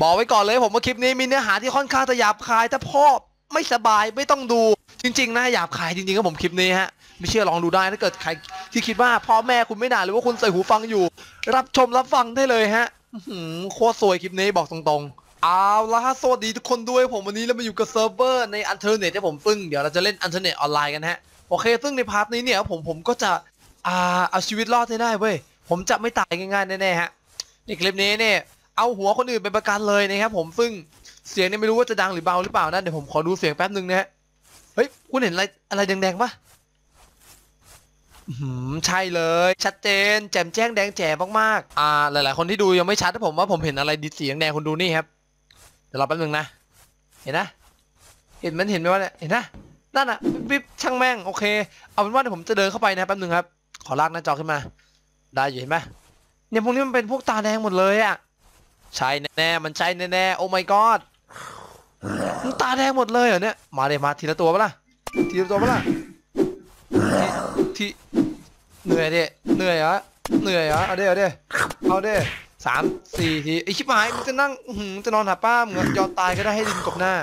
บอกไว้ก่อนเลยผมว่าคลิปนี้มีเนื้อหาที่ค่อนข้างจะหยาบคาย ถ้าพ่อไม่สบายไม่ต้องดู จริงๆนะหยาบคายจริงๆก็ผมคลิปนี้ฮะไม่เชื่อลองดูได้ถ้าเกิดใครที่คิดว่าพ่อแม่คุณไม่ด่าหรือว่าคุณใส่หูฟังอยู่ รับชมรับฟังได้เลยฮะหือโคตรสวยคลิปนี้บอกตรงๆเอาละฮะสวัสดีทุกคนด้วยผมวันนี้เรามาอยู่กับเซิร์ฟเวอร์ในอันเทอร์เน็ตที่ผมซึ่งเดี๋ยวเราจะเล่นอันเทอร์เน็ตออนไลน์กันฮะโอเค ซึ่งในพาร์ทนี้เนี่ยผมผมก็จะอ่าเอาชีวิตรอดให้ได้เว้ยผมจะไม่ตายง่ายๆแน่ๆฮะในคลิปนี้เนี่ย เอาหัวคนอื่นเป็นประกันเลยนะครับผมซึ่งเสียงเนี่ยไม่รู้ว่าจะดังหรือเบาหรือเปล่านะเดี๋ยวผมขอดูเสียงแป๊บนึงนะฮะเฮ้ยคุณเห็นอะไรอะไรแดงๆปะหือใช่เลย ชัดเจน แจ่มแจ้งแดงแจ๋มากๆอ่า หลาย ๆ คนที่ดูยังไม่ชัดนะผมว่าผมเห็นอะไรดีสีแดงคุณดูนี่ครับเดี๋ยวรอแป๊บนึงนะ เห็นนะ เห็นมันเห็นไหมว่าเนี่ยเห็นนะนั่นอะวิบช่างแม่งโอเค เอาเป็นว่าเดี๋ยวผมจะเดินเข้าไปนะแป๊บนึงครับ ขอลากหน้าจอขึ้นมา ได้อยู่เห็นไหมเนี่ยพวกนี้มันเป็นพวกตาแดงหมดเลยอะ ใช่แน่ๆมันใช่แน่ๆโอ้ my god ตาแดงหมดเลยเหรอเนี่ย มาเลยมาทีละตัวปะล่ะ ทีละตัวปะล่ะทีทีเหนื่อยดิเหนื่อยเหรอเหนื่อยเหรอเอาเดิเอาเดิเอาเดิสามสี่ทีไอชิบหายมึงจะนั่งหือจะนอนหาป้ามึงอะยอมตายก็ได้ให้ดินกบหน้า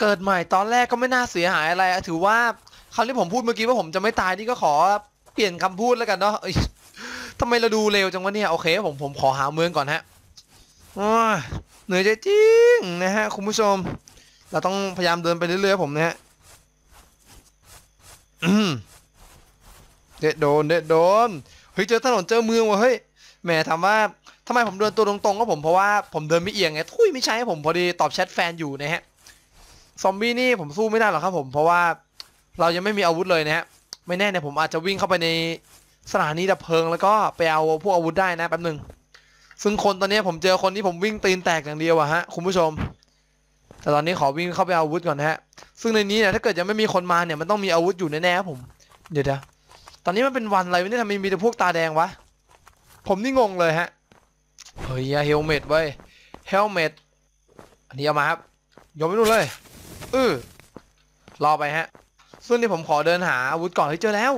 เกิดใหม่ตอนแรกก็ไม่น่าเสียหายอะไรถือว่าคำที่ผมพูดเมื่อกี้ว่าผมจะไม่ตายนี่ก็ขอเปลี่ยนคำพูดแล้วกันเนาะทำไมเราดูเร็วจังวะเนี่ยโอเคผมผมขอหาเมืองก่อนฮะ โอ้ยเหนื่อยใจจริงนะฮะคุณผู้ชม เราต้องพยายามเดินไปเรื่อยๆผมนะฮะเด็ดโดนเด็ดโดนเฮ้ยเจอถนนเจอเมืองว่ะเฮ้ยแหมถามว่าทำไมผมเดินตัวตรงๆก็ผมเพราะว่าผมเดินไม่เอียงไงทุยไม่ใช่ผมพอดีตอบแชทแฟนอยู่นะฮะซอมบี้นี่ผมสู้ไม่ได้หรอกครับผมเพราะว่าเรายังไม่มีอาวุธเลยนะฮะไม่แน่เนี่ยผมอาจจะวิ่งเข้าไปในสถานีดับเพลิงแล้วก็ไปเอาพวกอาวุธได้นะแป๊บหนึง ซึ่งคนตอนนี้ผมเจอคนที่ผมวิ่งตีนแตกอย่างเดียวอะฮะคุณผู้ชม แต่ตอนนี้ขอวิ่งเข้าไปอาวุธก่อนฮะ ซึ่งในนี้เนี่ยถ้าเกิดยังไม่มีคนมาเนี่ยมันต้องมีอาวุธอยู่แน่ๆครับผม เดี๋ยวเดี๋ยวตอนนี้มันเป็นวันอะไรวะเนี่ยทำไมมีแต่พวกตาแดงวะ ผมนี่งงเลยฮะ เฮ้ยเฮลเมตเว้ยเฮลเมตอันนี้เอามาครับโยนไปนู่นเลยเออรอไปฮะ ซึ่งนี่ผมขอเดินหาอาวุธก่อนที่เจอแล้ว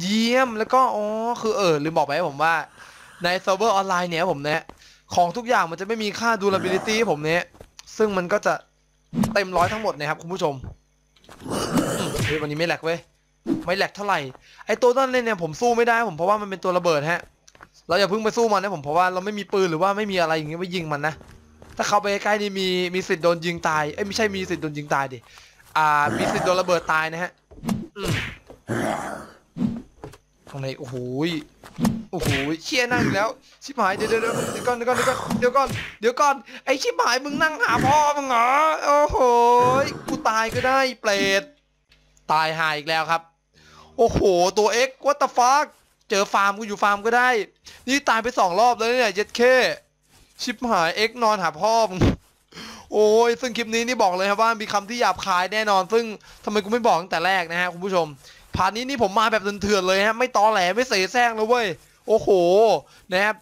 เยี่ยมแล้วก็อ๋อคือเออลืมบอกไปให้ผมว่า ในเซิร์ฟเวอร์ออนไลน์เนี่ยผมเนี่ยของทุกอย่างมันจะไม่มีค่า durability ผมเนี่ยซึ่งมันก็จะเต็มร้อยทั้งหมดนะครับคุณผู้ชมเฮ้ยวันนี้ไม่แหลกเว้ยไม่แหลกเท่าไหร่ไอตัวนั้นเนี่ยผมสู้ไม่ได้ผมเพราะว่ามันเป็นตัวระเบิดฮะ เราอย่าเพิ่งไปสู้มันนะผมเพราะว่าเราไม่มีปืนหรือว่าไม่มีอะไรอย่างเงี้ยไปยิงมันนะถ้าเข้าไปใกล้ๆนี่มีมีสิทธิ์โดนยิงตายเอ้ยไม่ใช่มีสิทธิ์โดนยิงตายดิอ่ามีสิทธิ์โดนระเบิดตายนะฮะ ข้างในโอ้โหโอ้โหเชี่ยนั่งอยู่แล้ว ชิบหาย เดี๋ยวเดี๋ยวเดี๋ยวก่อนเดี๋ยวก่อนเดี๋ยวก่อนเดี๋ยวก่อนไอชิบหายมึงนั่งหาพ่อมึงเหรอโอ้โหกูตายก็ได้เปรตตายหายอีกแล้วครับ โอ้โหตัวเอ็กวัตฟาเจอฟาร์มกูอยู่ฟาร์มก็ได้ นี่ตายไปสองรอบแล้วเนี่ยเย็ดเคชิบหายเอ็กนอนหาพ่อมึงโอ้ยซึ่งคลิปนี้นี่บอกเลยครับว่ามีคำที่หยาบคายแน่นอน ซึ่งทำไมกูไม่บอกตั้งแต่แรกนะฮะคุณผู้ชม พาร์ทนี้นี่ผมมาแบบเถื่อนๆเลยฮะไม่ตอแหลไม่เสแสร้งเลยเว้ยโอ้โหนะครับ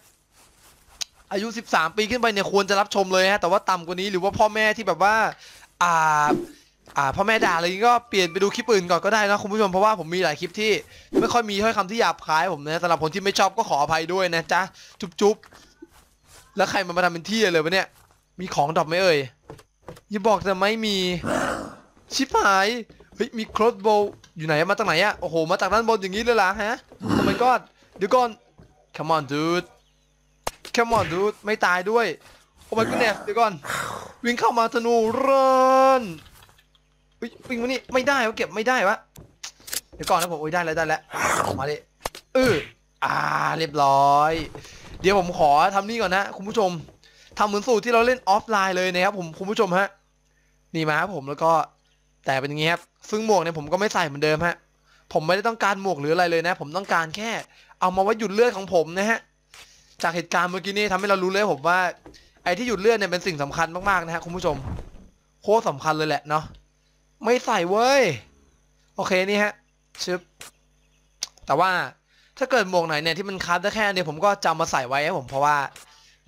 อายุ 13 ปีขึ้นไปเนี่ยควรจะรับชมเลยฮะแต่ว่าต่ำกว่านี้หรือว่าพ่อแม่ที่แบบว่า อ่าอ่าพ่อแม่ด่าอะไรอย่างงี้ก็เปลี่ยนไปดูคลิปอื่นก่อนก็ได้นะคุณผู้ชมเพราะว่าผมมีหลายคลิปที่ ไม่ค่อยมีถ้อยคำที่หยาบคายผมนะสำหรับคนที่ไม่ชอบก็ขออภัยด้วยนะจ๊ะจุ๊บๆแล้วใครมันมาทำเป็นที่เลยวะเนี่ย มีของดรอปไหมเอ่ยอย่าบอกจะไม่มี ชิบหาย ฮ้ยมีครอสโบอยู่ไหนมาจากไหนอะโอ้โหมาจากด้านบนอย่างนี้เลยล่ะฮะโอ้ my god เดี๋ยวก่อน come on dude come on dude ไม่ตายด้วยโอ้ my goodness เดี๋ยวก่อน วิ่งเข้ามาธนูเรนเฮ้ยวิ่งมานี่ไม่ได้วะเก็บไม่ได้วะเดี๋ยวก่อนนะผมโอ้ยได้แล้วได้แล้วมาดิเอออ่าเรียบร้อย เดี๋ยวผมขอทำนี่ก่อนนะคุณผู้ชมทำเหมือนสูตรที่เราเล่นออฟไลน์เลยนะครับผมคุณผู้ชมฮะนี่มาครับผมแล้วก็ แต่เป็นอย่างงี้ครับซึ่งหมวกเนี่ยผมก็ไม่ใส่เหมือนเดิมฮะผมไม่ได้ต้องการหมวกหรืออะไรเลยนะ ผมต้องการแค่ เอามาไว้หยุดเลือดของผมนะฮะจากเหตุการณ์เมื่อกี้นี้ทำให้เรารู้เลยผมว่าไอ้ที่หยุดเลือดเนี่ยเป็นสิ่งสำคัญมากๆนะฮะคุณผู้ชม โคตรสำคัญเลยแหละเนาะไม่ใส่เว้ยโอเคนี่ฮะชึบแต่ว่าถ้าเกิดหมวกไหนเนี่ยที่มันคัดได้แค่อันเดียผมก็จำมาใส่ไว้ครับผมเพราะว่า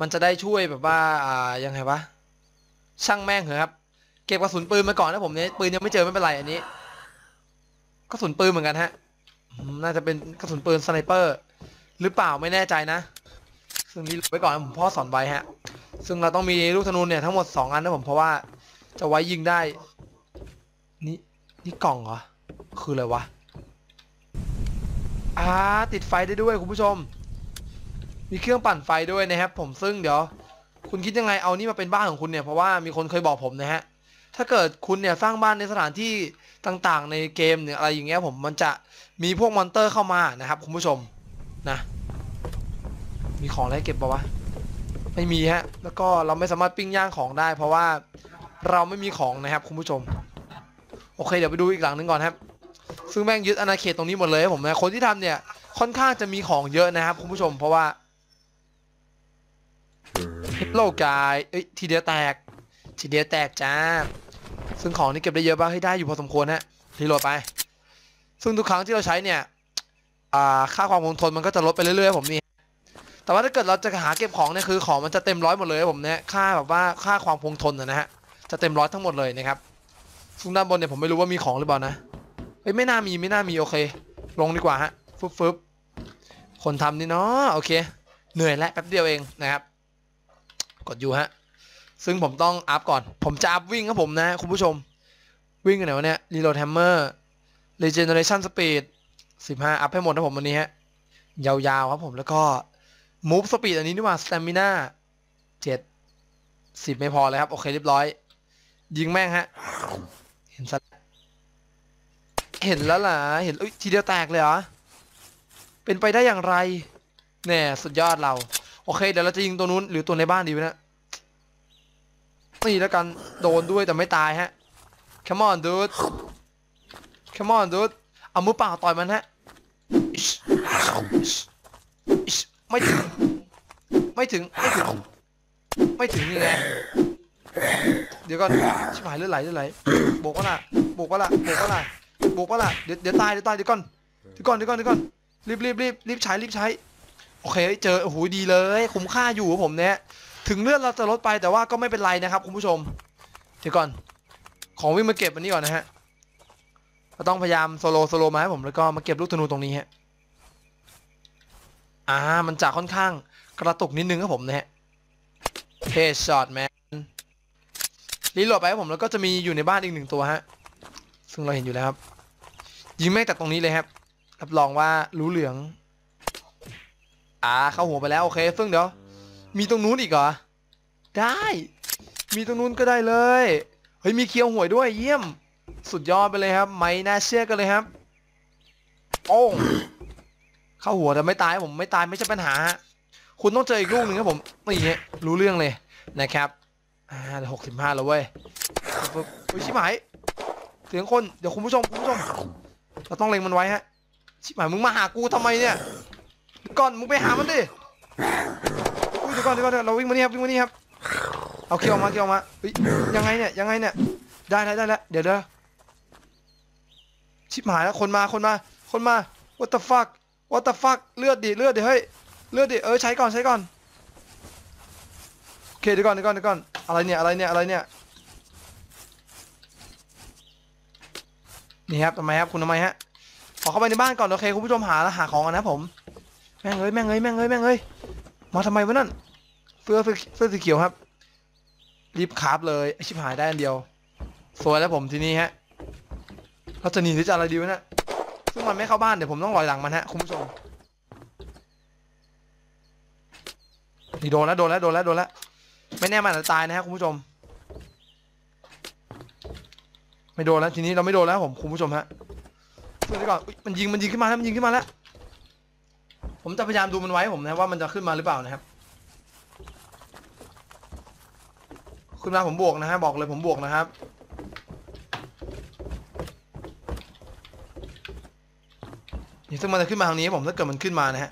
มันจะได้ช่วยแบบว่าอ่ายังไงวะช่างแม่งเหรอครับ ก็บกระสุนปืนมาก่อนนะผมเนี่ยปืนยังไม่เจอไม่เป็นไรอันนี้กระสุนปืนเหมือนกันฮะน่าจะเป็นกระสุนปืนสไนเปอร์ หรือเปล่าไม่แน่ใจนะ ซึ่งนี่ไว้ก่อนนะผมพ่อสอนไว้ฮะ ซึ่งเราต้องมีลูกธนูเนี่ยทั้งหมด2อันนะผมเพราะว่าจะไว้ยิงได้ นี่นี่กล่องเหรอ คืออะไรวะอ่าติดไฟได้ด้วยคุณผู้ชม มีเครื่องปั่นไฟด้วยนะครับผมซึ่งเดี๋ยว คุณคิดยังไงเอานี่มาเป็นบ้านของคุณเนี่ยเพราะว่ามีคนเคยบอกผมนะฮะ ถ้าเกิดคุณเนี่ยสร้างบ้านในสถานที่ต่างๆ ในเกมเนี่ยอะไรอย่างเงี้ยผมมันจะมีพวกมอนเตอร์เข้ามานะครับคุณผู้ชมนะ มีของอะไรเก็บปะวะไม่มีฮะแล้วก็เราไม่สามารถปิ้งย่างของได้ เพราะว่าเราไม่มีของนะครับคุณผู้ชม โอเคเดี๋ยวไปดูอีกหลังนึงก่อนครับ ซึ่งแม่งยึดอาณาเขตตรงนี้หมดเลยผมนะคนที่ทำเนี่ยค่อนข้างจะมีของเยอะนะครับคุณผู้ชมเพราะว่าโลกายเอ้ยทีเดียวแตก ทีเดียวแตกจ้า ซึ่งของนี่เก็บได้เยอะบ้างให้ได้อยู่พอสมควรฮะรีโหลดไป ซึ่งทุกครั้งที่เราใช้เนี่ยค่าความคงทนมันก็จะลดไปเรื่อยๆผมนี่ แต่ว่าถ้าเกิดเราจะหาเก็บของเนี่ยคือของมันจะเต็มร้อยหมดเลยผมเนี่ยค่าแบบว่าค่าความคงทนนะนะฮะจะเต็มร้อยทั้งหมดเลยนะครับ ซึ่งด้านบนเนี่ยผมไม่รู้ว่ามีของหรือเปล่านะเอ้ยไม่น่ามีไม่น่ามีโอเค ลงดีกว่าฮะฟึบฟึบคนทำนี่เนาะโอเค เหนื่อยแล้วแป๊บเดียวเองนะครับ กดอยู่ฮะ ซึ่งผมต้องอัพก่อน ผมจะอัพวิ่งครับผมนะ คุณผู้ชม วิ่งกันไหนวะเนี่ย reload hammer regeneration speed 15อัพให้หมดนะผมวันนี้ฮะ ยาวๆครับผมแล้วก็ move speed อันนี้นี่ว่า stamina 7 10ไม่พอเลยครับ โอเคเรียบร้อย ยิงแม่งฮะ เห็นสัตเห็นแล้วล่ะ เห็นเอ้ยทีเดียวแตกเลยเหรอ เป็นไปได้อย่างไร แน่ สุดยอดเรา โอเค เดี๋ยวเราจะยิงตัวนู้นหรือตัวในบ้านดีไหมนะ นี่แล้วกันโดนด้วยแต่ไม่ตายฮะ come on dude come on dude เอามือเปล่าต่อยมันฮะไม่ถึง ไม่ถึง ไม่ถึง ไม่ถึงนี่ไงเดี๋ยวก่อนชิบหายเลือดไหลเลือดไหลโบกก็ล่ะโบกก็ล่ะโบกก็ล่ะโบกก็ล่ะเดี๋ยวเดี๋ยวตายเดี๋ยวตายเดี๋ยวก่อนเดี๋ยวก่อนเดี๋ยวก่อนเดี๋ยวก่อนรีบรีบรีบรีบใช้รีบใช้โอเคเจอโอ้โหดีเลย คุ้มค่าอยู่ผมเนี่ย ถึงเลือดเราจะลดไปแต่ว่าก็ไม่เป็นไรนะครับคุณผู้ชม เดี๋ยวก่อน ของวิ่งมาเก็บอันนี้ก่อนนะฮะเราต้องพยายามโซโลโซโลมาให้ผมแล้วก็มาเก็บลูกธนูตรงนี้ฮะ อ่า มันจะค่อนข้างกระตุกนิดนึงครับผมนะฮะเฮดช็อตแมนรีโหลดไปครับผมแล้วก็จะมีอยู่ในบ้านอีกหนึ่งตัวฮะ ซึ่งเราเห็นอยู่แล้วครับ ยิงแม่งจากตรงนี้เลยครับ รับรองว่ารู้เหลือง อ่า เข้าหัวไปแล้วโอเค ซึ่งเดี๋ยว มีตรงนู้นอีกเหรอ ได้ มีตรงนู้นก็ได้เลย เฮ้ย มีเคียวหวยด้วย เยี่ยม สุดยอดไปเลยครับ ไม่น่าเชื่อกันเลยครับ โอ้งเข้าหัวแต่ไม่ตายผมไม่ตายไม่ใช่ปัญหา คุณต้องเจออีกลูกหนึ่งครับผม นี่รู้เรื่องเลยนะครับ อ่าหกสิบห้าแล้วเว้ยปึ๊บเฮ้ยชิบหาย เสียงคน เดี๋ยวคุณผู้ชมคุณผู้ชม เราต้องเล็งมันไว้ฮะ ชิบหายมึงมาหากูทำไมเนี่ย ก่อนมึงไปหามันดิ เดี๋ยวก่อนเดี๋ยวก่อนเดี๋ยวเราวิ่งมานี่ครับวิ่งมานี่ครับเอาเคียวมาเคียวมายังไงเนี่ยยังไงเนี่ยได้แล้วได้แล้วเดี๋ยวเดี๋ยวชิบหายแล้วคนมาคนมา คนมา what the fuck what the fuck เลือดดิเลือดดิเฮ้ยเลือดดิเออใช้ก่อนใช้ก่อนโอเคเดี๋ยวก่อนเดี๋ยวก่อนเดี๋ยวก่อนอะไรเนี่ยอะไรเนี่ยอะไรเนี่ยนี่ครับทำไมครับคุณทำไมฮะขอเข้าไปในบ้านก่อนโอเคคุณผู้ชมหาหาของกันนะผมแม่งเอ้ยแม่งเอ้ยแม่งเอ้ยแม่งเอ้ย มาทำไมวะนั่นเสื้อเสื้อสีเขียวครับ รีบคาฟเลยชิบหายได้อันเดียวสวยแล้วผมทีนี้ฮะเราจะหนีหรือจะอะไรดีวะเนี่ยซึ่งมันไม่เข้าบ้านเดี๋ยวผมต้องลอยหลังมันฮะคุณผู้ชมนี่โดนแล้วโดนแล้วโดนแล้วโดนแล้วไม่แน่มันอาจจะตายนะฮะคุณผู้ชม ไม่โดนแล้วทีนี้เราไม่โดนแล้วผมคุณผู้ชมฮะช่วยไว้ก่อนมันยิงมันยิงขึ้นมาแล้วมันยิงขึ้นมาแล้ว ผมจะพยายามดูมันไว้ผมนะว่ามันจะขึ้นมาหรือเปล่านะครับขึ้นมาผมบวกนะฮะบอกเลยผมบวกนะครับ นี่ซึ่งมันจะขึ้นมาทางนี้ผมถ้าเกิดมันขึ้นมานะฮะ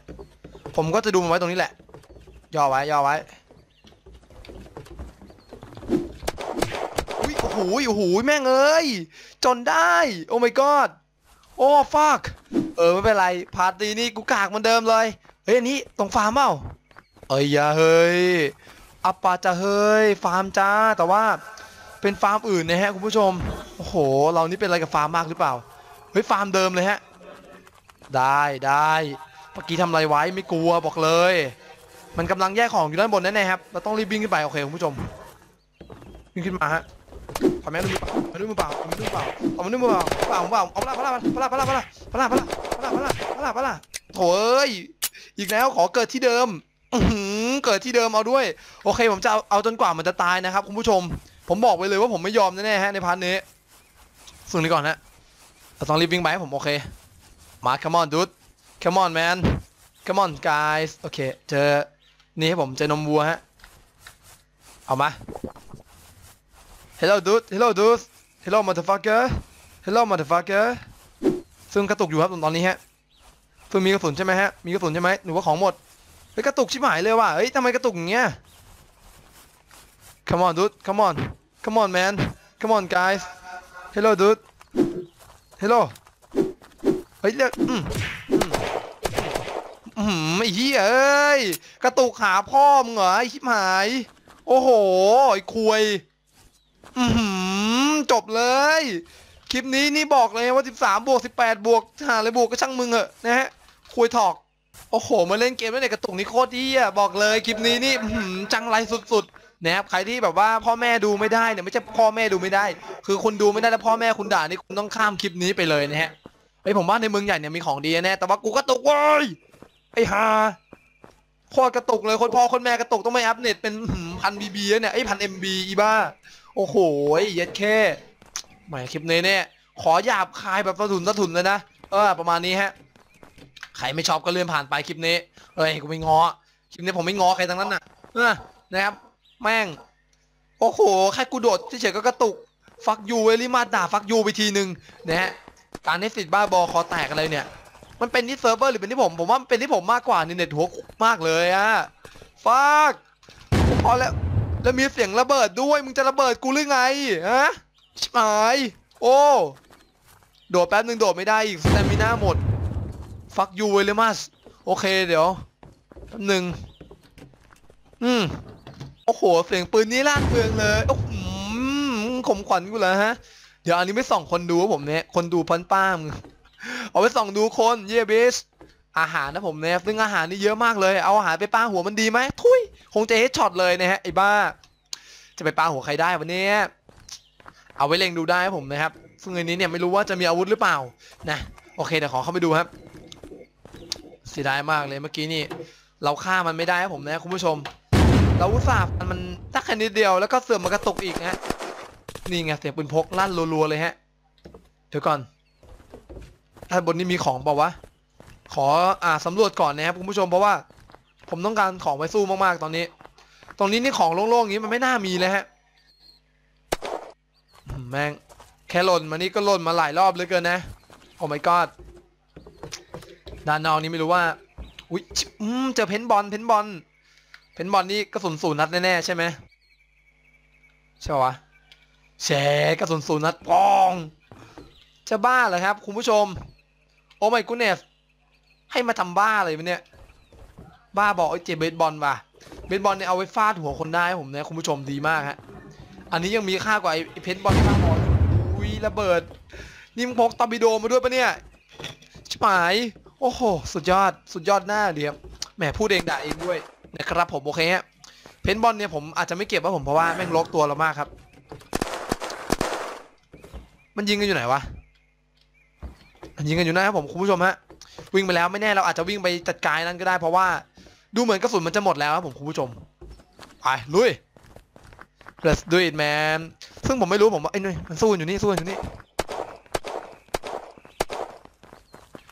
ผมก็จะดูมันไว้ตรงนี้แหละ ย่อไว้ย่อไว้อุ้ยโอ้โหโอ้โหแม่งเอ้ยจนได้ โอ้ my god โอ้ fuck เออไม่เป็นไรพาร์ตี้นี่กูกากเหมือนเดิมเลยเฮ้ยอันนี้ตรงฟาร์มเปล่าเอ้ยอย่าเฮ้ยอัปปาจะเฮ้ยฟาร์มจ้าแต่ว่าเป็นฟาร์มอื่นนะฮะคุณผู้ชมโอ้โห เรานี่เป็นอะไรกับฟาร์มมากหรือเปล่าเฮ้ยฟาร์มเดิมเลยฮะได้ได้เมื่อกี้ทำอะไรไว้ไม่กลัวบอกเลย มันกำลังแยกของอยู่ด้านบนแน่ๆครับเราต้องรีบวิ่งขึ้นไปโอเคคุณผู้ชมวิ่งขึ้นมาฮะ ขอแม่ดูมือเปล่ามาดูมือเปล่ามาดูมือเปล่าเอามาดูมือเปล่าเปล่าเปล่าเอาปะล่ะปะล่ะปะล่ะปะล่ะปะล่ะปะล่ะปะล่ะปะล่ะปล่ะปล่ะปล่ะโถ่เอ้ยอีกแล้วขอเกิดที่เดิมเกิดที่เดิมเอาด้วย โอเค ผมจะเอาเอาจนกว่ามันจะตายนะครับคุณผู้ชม ผมบอกไว้เลยว่าผมไม่ยอมแน่ๆฮะในพาร์ทนี้ส่งนี้ก่อนฮะต้องรีบวิ่งไปให้ผมโอเคมา come on dude come on man come on guys โอเค เจอนี่ให้ผมเจอนมวัวฮะ เอามา hello dude hello dude hello motherfucker hello motherfucker ซึ่งกระตุกอยู่ครับตอนนี้ฮะซึ่งมีกระสุนใช่ไหมฮะ มีกระสุนใช่ไหมหรือว่าของหมดเฮ้ยกระตุกชิบหายเลยว่ะ เฮ้ยทำไมกระตุกอย่างเงี้ย come on dude come on come on man come on guys hello dude hello เฮ้ยเรียกอืมอืมอืมไอ้เหี้ยเอ้ย กระตุกหาพ่อมึงเหรอไอ้ชิบหาย โอ้โห ไอ้คุย อือหือจบเลย คลิปนี้นี่บอกเลยว่า 13 บวก 18 บวกหาอะไรบวกก็ช่างมึงเหอะนะฮะ คุยถอก โอ้โห มาเล่นเกมแล้วเนี่ยกระตุกนี่โคตรดีอะบอกเลยคลิปนี้นี่จังไรสุดๆนะครับใครที่แบบว่าพ่อแม่ดูไม่ได้เนี่ยไม่ใช่พ่อแม่ดูไม่ได้ คือคุณดูไม่ได้แล้วพ่อแม่คุณด่านี่คุณต้องข้ามคลิปนี้ไปเลยนะฮะไอผมว่าในเมืองใหญ่เนี่ยมีของดีแน่แต่ว่ากูกระตุกเว้ยไอ้ห่าโคตรกระตุกเลยคนพ่อคนแม่กระตุกต้องไม่อัพเน็ตเป็นพันบีบีเนี่ยไอ้พันเอ็มบีอีบ้า โอ้โหเย็ดแค่แหมคลิปนี้เนี่ยขอหยาบคายแบบสะทุนสะทุนเลยนะเออประมาณนี้ฮะใครไม่ชอบก็เลื่อนผ่านไปคลิปนี้เอ้ยกูไม่งอคลิปนี้ผมไม่งอใครทั้งนั้นน่ะเออนะครับ แม่ง โอ้โหแค่กูโดดเฉยๆก็กระตุกฟักยูเวลิมาด่าฟักยูไปทีหนึ่งนะฮะการเนสิตบ้าบอคอแตกอะไรเนี่ย มันเป็นที่เซิร์ฟเวอร์หรือเป็นที่ผม ผมว่ามันเป็นที่ผมมากกว่านี่เน็ตหัวมากเลยอะฟักพอแล้ว แล้วมีเสียงระเบิดด้วย มึงจะระเบิดกูหรือไงฮะชิบหายโอ้ โดดแป๊บนึงโดดไม่ได้อีกสเตมิน่าหมด ฟักยูเวลิมัสโอเคเดี๋ยวแป๊บนึง อืม โอ้โห เสียงปืนนี้ลั่นเมืองเลย โอ้โหขมขวัญกูเลยฮะ เดี๋ยวอันนี้ไม่ส่องคนดูผมเนี่ย คนดูพันป้ามเอาไปส่องดูคน เยบิส อาหารนะผมเนี่ยซึ่งอาหารนี่เยอะมากเลย เอาอาหารไปป้าหัวมันดีไหมทุยคงจะเฮดช็อตเลยนะฮะไอ้บ้า จะไปป้าหัวใครได้วันนี้ เอาไว้เล็งดูได้ครับผมนะครับ ซึ่งในนี้เนี่ยไม่รู้ว่าจะมีอาวุธหรือเปล่านะโอเคเดี๋ยวขอเข้าไปดูครับเสียดายมากเลยเมื่อกี้นี่ เราฆ่ามันไม่ได้ครับผมนะคุณผู้ชม เราอุตส่าห์มันตักแค่นิดเดียวแล้วก็เสื่อมมากระตุกอีกนะนี่ไงเสียงปืนพกลั่นรัวๆเลยฮะเดี๋ยวก่อนด้านบนนี้มีของเปล่าวะ ขออ่าสำรวจก่อนนะครับคุณผู้ชมเพราะว่า ผมต้องการของไว้สู้มากๆตอนนี้ ตรงนี้นี่ของโล่งๆอย่างนี้มันไม่น่ามีเลยฮะแม่งแค่หล่นมานี่ก็หล่นมาหลายรอบเลยเกินนะ โอ้ my god ด้านนอกนี้ไม่รู้ว่า อุ้ยอืมเจอเพนบอลเพนบอลเพนบอลนี่กระสุนศูนย์นัดแน่ๆใช่ไหมใช่ปะวะแชกระสุนศูนย์นัดปอง จะบ้าเหรอครับ คุณผู้ชม โอ้ my goodness ให้มาทำบ้าอะไรวะเนี่ย บ้าบอกไอ้เจเบสบอลว่ะเบสบอลเนี่ยเอาไว้ฟาดหัวคนได้ผมเนี่ยคุณผู้ชมดีมากฮะ อันนี้ยังมีค่ากว่าไอ้เพนบอลที่บ้าบอลอุ้ยระเบิด นี่มึงพกตอร์ปิโดมาด้วยปะเนี่ยชิบหาย โอ้โห สุดยอด สุดยอดหน้าเดียบแหมพูดเองด่าเองด้วยนะครับผมโอเคฮะ เพนบอลเนี่ยผมอาจจะไม่เก็บว่าผมเพราะว่าแม่งล็อกตัวเรามากครับ มันยิงกันอยู่ไหนวะ ยิงกันอยู่นะครับผมคุณผู้ชมฮะ วิ่งไปแล้วไม่แน่เราอาจจะวิ่งไปจัดการนั้นก็ได้เพราะว่า ดูเหมือนกระสุนมันจะหมดแล้วครับผมคุณผู้ชมไปลุย let's do it man ซึ่งผมไม่รู้ผมว่าไอ้นี่มันสู้อยู่นี่สู้อยู่นี่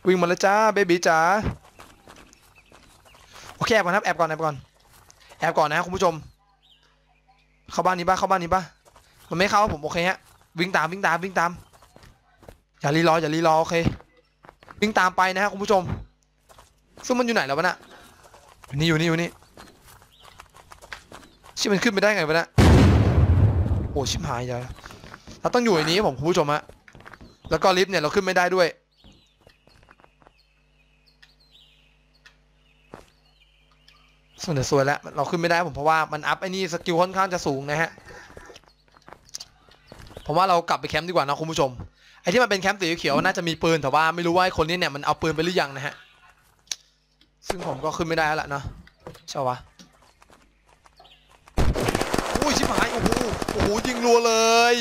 วิ่งมาแล้วจ้าเบบี้จ้าโอเคแอบก่อนครับแอบก่อนแอบก่อนแอบก่อนนะครับคุณผู้ชม เข้าบ้านนี้ป่ะเข้าบ้านนี้ป่ะมันไม่เข้าผมโอเคฮะวิ่งตามวิ่งตามวิ่งตามอย่ารีรออย่ารีรอโอเค วิ่งตามไปนะครับคุณผู้ชม ซึ่งมันอยู่ไหนแล้ววะน่ะนี่อยู่นี่อยู่นี่ชิมันขึ้นไปได้ไงวะน่ะโอ้ชิบหายเลยเราต้องอยู่ในนี้ผมคุณผู้ชมฮะแล้วก็ลิฟต์เนี่ยเราขึ้นไม่ได้ด้วยส่วนเดี๋ยวสวยแล้วเราขึ้นไม่ได้ผมเพราะว่ามันอัพไอ้นี่สกิลค่อนข้างจะสูงนะฮะผมว่าเรากลับไปแคมป์ดีกว่านะคุณผู้ชม อ้ที่มันเป็นแคมป์สีเขียวน่าจะมีปืนแต่ว่าไม่รู้ว่าคนนี้เนี่ยมันเอาปืนไปหรือยังนะฮะ ซึ่งผมก็ขึ้นไม่ได้แล้วล่ะเนาะใช่วะอุ้ยชิบหายโอ้โหโอ้โหยิงรัวเลย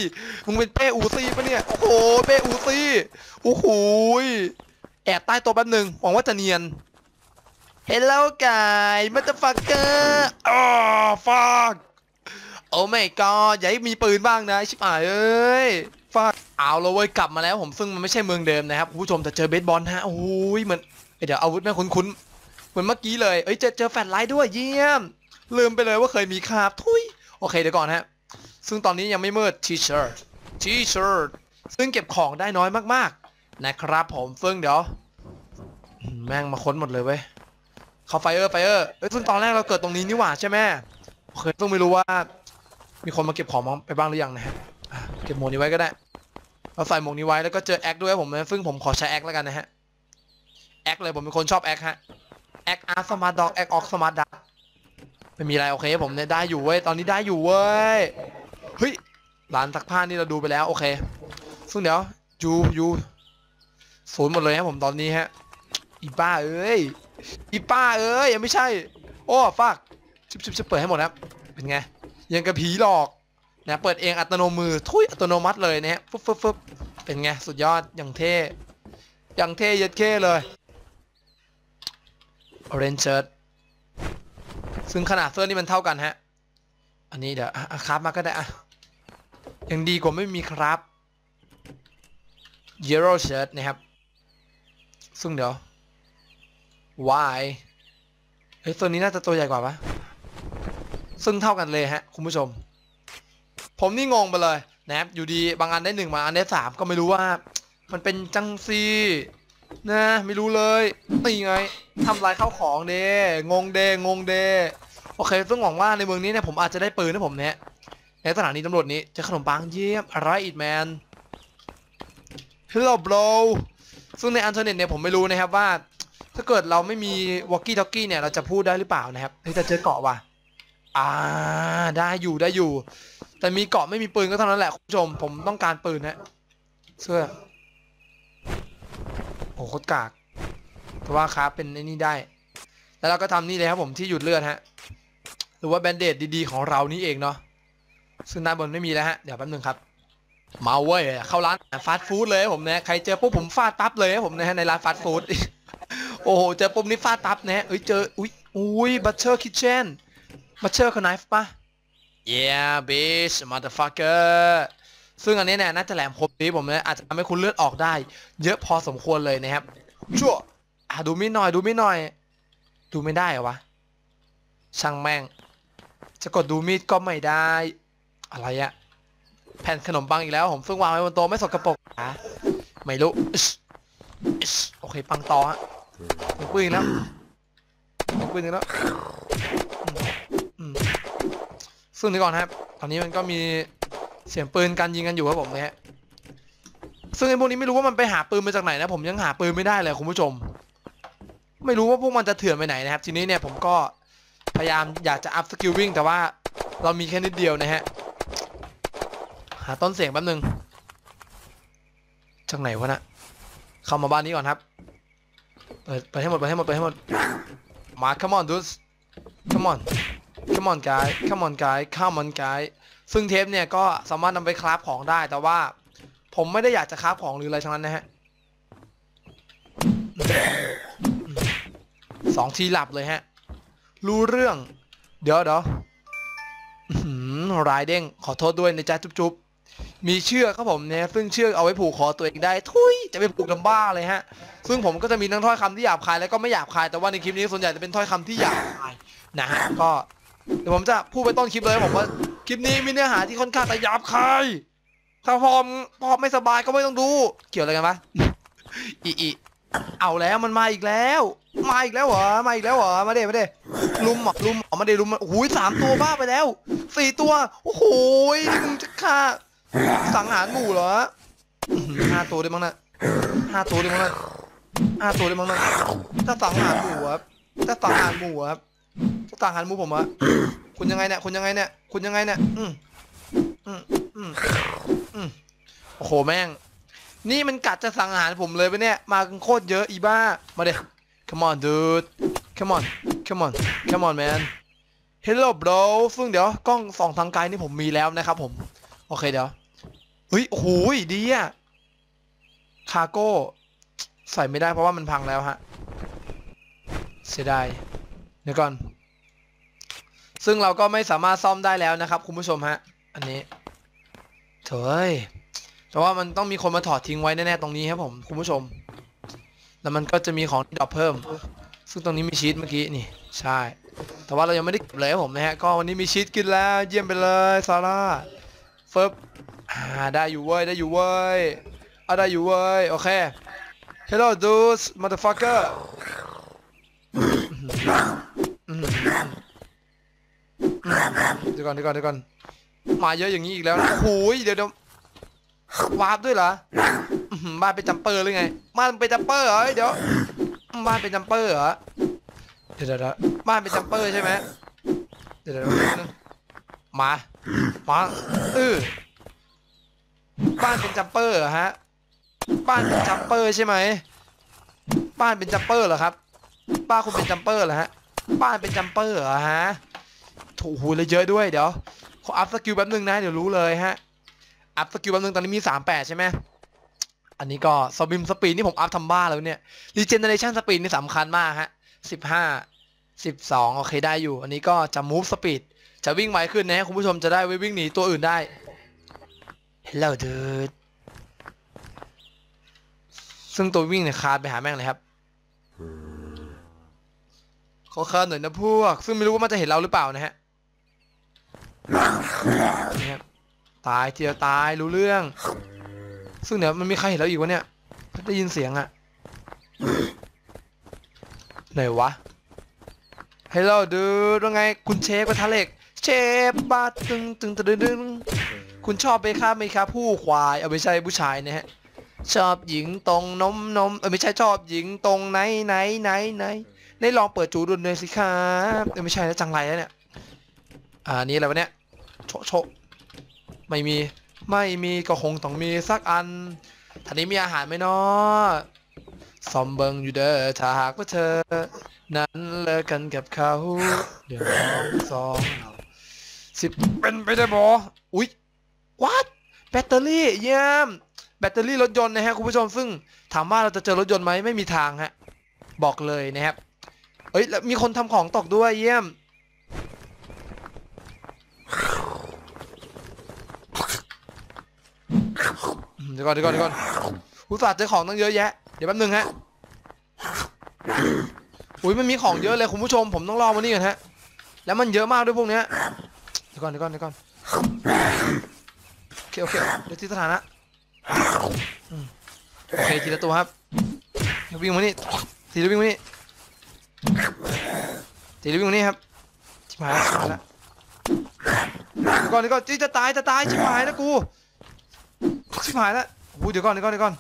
มึงเป็นเป้อูซี่ปะเนี่ย โอ้โหเป้อูซี่โอ้โหยแอบใต้โต๊ะแป๊บหนึ่งหวังว่าจะเนียน Hello guy motherfucker อ๋อ fuck โอ้ my god อย่าให้มีปืนบ้างนะชิบหายเอ้ย fuck เอาละเว้ยกลับมาแล้วผมซึ่งมันไม่ใช่เมืองเดิมนะครับคุณผู้ชมแต่เจอเบสบอลฮะโอ้ยเหมือนเอเดี๋ยวอาวุธแม่คุ้นๆเหมือนเมื่อกี้เลยเอ้ยเจอเจอแฟลชไลท์ด้วยเยี่ยม ลืมไปเลยว่าเคยมีคาบทุยโอเคเดี๋ยวก่อนฮะซึ่งตอนนี้ยังไม่มืดทีเชิร์ตทีเชิร์ตซึ่งเก็บของได้น้อยมากๆ นะครับผมซึ่งเดี๋ยว แม่งมาค้นหมดเลยเว้ยเขาไฟเออร์ไฟเออร์เอ้ยซึ่งตอนแรกเราเกิดตรงนี้นี่หว่าใช่ไหมโอเคต้องไม่รู้ว่า มีคนมาเก็บของไปบ้างหรือยังนะฮะเก็บหมนี้ไว้ก็ได้ เราใส่หมวกนี้ไว้แล้วก็เจอแอคด้วยผมนะซึ่งผมขอใช้แอคแล้วกันนะฮะแอคเลยผมเป็นคนชอบแอคฮะแอคอาร์สมาร์ทด็อกแอคออกสมาร์ทดักไม่มีอะไรโอเคผมเนี่ยได้อยู่เว้ยตอนนี้ได้อยู่เว้ยเฮ้ยร้านซักผ้านี่เราดูไปแล้วโอเค ซึ่งเดี๋ยวยูยูศูนย์หมดเลยครับผมตอนนี้ฮะอีป้าเอ้ยอีป้าเอ้ยยังไม่ใช่ โอ้ฟักชิบชิบชิบเปิดให้หมดครับเป็นไงยังกับผีหลอก นะเปิดเองอัตโนมือทุยอัตโนมัติเลยนะฮะฟึบฟึบฟึบเป็นไงสุดยอดอย่างเท่อย่างเท่ย็ดเท่เลย orange shirt ซึ่งขนาดเสื้อนี่มันเท่ากันฮะ อันนี้เดี๋ยวอะครับมาก็ได้อะยังดีกว่าไม่มีครับ yellow shirt นะครับ ซึ่งเดี๋ยว why เฮ้ยตัวนี้น่าจะตัวใหญ่กว่าปะซึ่งเท่ากันเลยฮะ คุณผู้ชม ผมนี่งงไปเลยนะครับอยู่ดีบางอันได้หนึ่งบาอันได้สามก็ไม่รู้ว่า มันเป็นจังซีนะไม่รู้เลยตีไงทำลายข้าวของเดงงเดงงเดโอเคซึ่งหวังว่าในเมืองนี้เนี่ยผมอาจจะได้ปืนนะผมเนี่ยในสถานีตำรวจนี้จอขนมปังเยี่ยมอะไรอีกแมน Hello bro ซึ่งในอันเทอร์เน็ตเนี่ยผมไม่รู้นะครับว่า ถ้าเกิดเราไม่มีวอกกี้ทอกกี้เนี่ยเราจะพูดได้หรือเปล่านะครับเฮ้ยแต่เจอเกาะว่ะอ่าได้อยู่ได้อยู่ แต่มีเกาะไม่มีปืนก็เท่านั้นแหละคุณผู้ชม ผมต้องการปืนนะเสื้อ โอ้โหโคตรกาก แต่ว่าครับเป็นไอ้นี่ได้ แล้วเราก็ทำนี่เลยครับผมที่หยุดเลือดฮะ หรือว่าแบนเดดดีๆของเรานี่เองเนาะ ซึ่งด้านบนไม่มีแล้วฮะ เดี๋ยวแป๊บนึงครับ มาเว้ย เข้าร้านฟาสต์ฟู้ดเลยผมนะใครเจอปุ๊บผมฟาดปั๊บเลยผมนะฮะในร้านฟาสต์ฟู้ด โอ้โห เจอปุ๊บนี่ฟาดปั๊บนะฮะเอ้ยเจอ อุ้ยอุ้ยบัตเชอร์คิทเช่นบัตเชอร์คอนไนฟ์ปะ yeah bitch motherfucker ซึ่งอันนี้เนี่ยน่าจะแหลมคมดีผมเนะอาจจะทำให้คุณเลือดออกได้ เยอะพอสมควรเลยนะครับชั่วอะดูไม่หน่อยดูไม่หน่อย ดูไม่ได้เหรอวะช่างแม่ง จะกดดูมีดก็ไม่ได้ อะไรอะแผ่นขนมปังอีกแล้วผมซึ่งวางไว้บนโต๊ะไม่สกปรกนะไม่รู้โอเคปังต่อฮะปืนแล้วปืนแล้ว ซึ่งนี่ก่อนครับ ตอนนี้มันก็มีเสียงปืนการยิงกันอยู่ครับผมนะฮะซึ่งไอ้พวกนี้ไม่รู้ว่ามันไปหาปืนมาจากไหนนะ ผมยังหาปืนไม่ได้เลยคุณผู้ชม ไม่รู้ว่าพวกมันจะเถื่อนไปไหนนะครับ ทีนี้เนี่ยผมก็พยายามอยากจะอัพสกิลวิ่งแต่ว่าเรามีแค่นิดเดียวนะฮะ หาต้นเสียงแป๊บนึง จากไหนวะนะเข้ามาบ้านนี้ก่อนครับ เปิดเปิดให้หมดเปิดให้หมดเปิดให้หมดมา come on dudes come on come on guy come on guy come on guy ซึ่งเทปเนี่ยก็สามารถนำไปคราฟของได้แต่ว่าผมไม่ได้อยากจะคราฟของหรืออะไรทั้งนั้นนะฮะสองทีหลับเลยฮะ รู้เรื่อง เดี๋ยวเดี๋ยวอื้อหือรายเด้งขอโทษด้วยนะจ๊ะจุ๊บๆ มีเชือกครับผมเนี่ยซึ่งเชือกเอาไว้ผูกคอตัวเองได้ ทุยจะไปผูกลำบ้าเลยฮะ ซึ่งผมก็จะมีทั้งถ้อยคำที่หยาบคายแล้วก็ไม่หยาบคายแต่ว่าในคลิปนี้ส่วนใหญ่จะเป็นถ้อยคำที่หยาบคายนะฮะก็ เดี๋ยวผมจะพูดไปต้นคลิปเลยผมว่า คลิปนี้มีเนื้อหาที่ค่อนข้างจะหยาบคายถ้าพอมพอไม่สบายก็ไม่ต้องดู เกี่ยวอะไรกันปะอีอีเอาแล้วมันมาอีกแล้ว มาอีกแล้วเหรอมาอีกแล้วเหรอมาเด้มาเด้ลุมเหรอลุมหรอมาเด้ลุมโอ้โหสามตัวบ้าไปแล้วสี่ตัวโอ้โหมึงจะฆ่าสังหารหมู่เหรอหือห้าตัวได้มั้งนะห้าตัวได้มั้งนะห้าตัวได้มั้งนะถ้าสังหารหมู่ครับถ้าสังหารหมู่ครับ ถ้างหารหมู่ผมอะคุณยังไงเนี่ยคุณยังไงเนี่ยคุณยังไงเนี่ยอืมอืมอืมอืมโอ้โหแม่ง นี่มันกัดจะสังหารผมเลยปะเนี่ย มากันโคตรเยอะอีบ้า มาเด็ come on dude come on come on come on man hello bro ซึ่งเดี๋ยวกล้องส่องทางไกลนี่ผมมีแล้วนะครับผม โอเคเดี๋ยวเฮ้ยโอ้โหดีอะคาโก้ ใส่ไม่ได้เพราะว่ามันพังแล้วฮะ เสียดาย เดี๋ยวก่อน ซึ่งเราก็ไม่สามารถซ่อมได้แล้วนะครับ คุณผู้ชมฮะ อันนี้เถอยแต่ว่ามันต้องมีคนมาถอดทิ้งไว้แน่ๆตรงนี้ครับผมคุณผู้ชม แล้วมันก็จะมีของที่ดรอปเพิ่ม ซึ่งตรงนี้มีชีสเมื่อกี้นี่ ใช่ แต่ว่าเรายังไม่ได้เก็บเลยครับผมนะฮะ ก็วันนี้มีชีสกินแล้ว เยี่ยมไปเลยซาร่าเฟิร์บอ่าได้อยู่เว้ยได้อยู่เว้ยอ่าได้อยู่เว้ยโอเค Hello dudes motherfucker เดี๋ยวก่อนเดี๋ยวก่อนเดี๋ยวก่อนมาเยอะอย่างนี้อีกแล้วนะโอ้ยเดี๋ยวเดี๋ยววาร์ปด้วยเหรอบ้านเป็นจัมเปอร์หรือไงบ้านเป็นจัมเปอร์เหรอเดี๋ยวบ้านเป็นจัมเปอร์เหรอเดี๋ยวเดี๋ยวบ้านเป็นจัมเปอร์ใช่ไหมเดี๋ยวเดี๋ยวมามาเออบ้านเป็นจัมเปอร์เหรอฮะบ้านเป็นจัมเปอร์ใช่ไหมบ้านเป็นจัมเปอร์เหรอครับ บ้านคุณเป็นจัมเปอร์เหรอฮะ บ้านเป็นจัมเปอร์เหรอฮะถูหูเลยเยอะด้วยเดี๋ยวขออัพสกิลแป๊บนึงนะเดี๋ยวรู้เลยฮะอัพสกิลแป๊บนึงตอนนี้มี 38 ใช่ไหมอันนี้ก็สบิมสปีดนี่ผมอัพทำบ้าแล้วเนี่ยรีเจนเนอเรชันสปีดนี่สำคัญมากฮะ 15 12 โอเคได้อยู่ อันนี้ก็จะ move speed จะวิ่งไวขึ้นนะฮะคุณผู้ชมจะได้วิ่งหนีตัวอื่นได้ Hello dude ซึ่งตัววิ่งเนี่ยคาดไปหาแม่งเลยครับ ขอคาดหน่อยนะพวก ซึ่งไม่รู้ว่ามันจะเห็นเราหรือเปล่านะฮะนี่ครับตายเจียวตายรู้เรื่อง ซึ่งเดี๋ยวมันมีใครเห็นแล้วอีกวะเนี่ยได้ยินเสียงอะไหนวะ Hello dude ว่าไง คุณเชฟกระทะเหล็ก เชฟบาตึงตึงตึงตึงคุณชอบไปฆ่าไหมครับผู้ควายเอาไม่ใช่ผู้ชายนะฮะชอบหญิงตรงนมนมเออไม่ใช่ชอบหญิงตรงไหนไหนไหนไหน ในลองเปิดจูดูหน่อยสิครับไม่ใช่แล้วจังไรแล้วเนี่ย อ่านี่อะไรวะเนี่ยโชโชไม่มีไม่มีก็คงต้องมีสักอันท่านี้มีอาหารไหมเนาะซอมเบิงอยู่เด้อถ้าหากว่าเธอ นั้นเลิกกันกับเขาเดี๋ยวสองสิบเป็นไปได้บออุ๊ย what แบตเตอรี่เยี่ยมแบตเตอรี่รถยนต์นะฮะคุณผู้ชมซึ่งถามว่าเราจะเจอรถยนต์ไหมไม่มีทางฮะบอกเลยนะครับ เอ้ยแล้วมีคนทำของตกด้วยเยี่ยม เดี๋ยวก่อนเดี๋ยวก่อนเดี๋ยวก่อนอุตส่าห์เจอของตั้งเยอะแยะ เดี๋ยวแป๊บนึงฮะ อุ้ยมันมีของเยอะเลยคุณผู้ชม ผมต้องรอวันนี้ก่อนฮะ แล้วมันเยอะมากด้วยพวกเนี้ย เดี๋ยวก่อนเดี๋ยวก่อนเดี๋ยวก่อนโอเคโอเคเดี๋ยวที่สถานะโอเคทีละตัวครับเดี๋ยววิ่งมานี่ทีละวิ่งมานี่ ทีละวิ่งนี่ครับชิบหายแล้วดีก่อนเดี๋ยวก่อนจีจะตายจะตายชิบหายแล้วกูชิบหายแล้วโอ้เดี๋ยวก่อนเดี๋ยวก่อนเดี๋ยวก่อน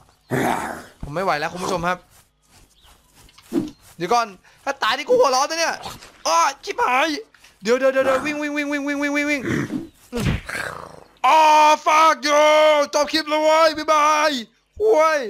ผมไม่ไหวแล้วคุณผู้ชมครับ เดี๋ยวก่อนถ้าตายนี่กูหัวร้อนนะเนี่ยอ้อชิบหายเดี๋ยวเดี๋ยวเดี๋ยววิ่งวิ่งวิ่งวิ่งวิ่งวิ่งวิ่งวิ่งอ๋อ fuck you จบคลิปแล้วเว้ยบ๊ายบายห้วย